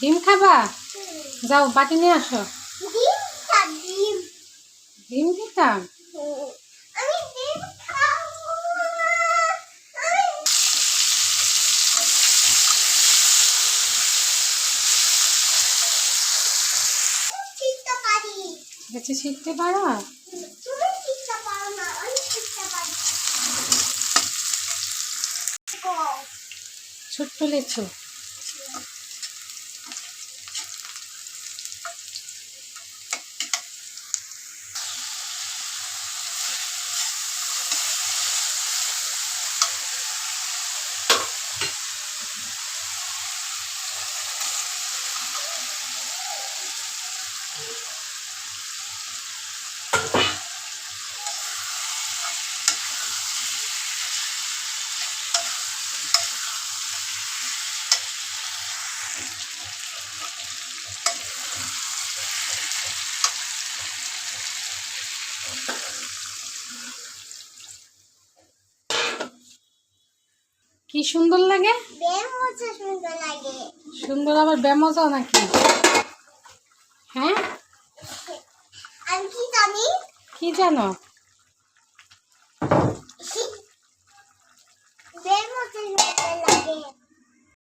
ডিম খাবা? যাও, বাটি নিয়ে আসো। ডিম খা ডিম ডিম দিতাম? আমি ডিম খাব আমি শিখতে পারি? ছোট্ট লেচু। কি সুন্দর লাগে? সুন্দর আবার ব্যামজাও নাকি? হ্যাঁ? কি জানি? লাগে।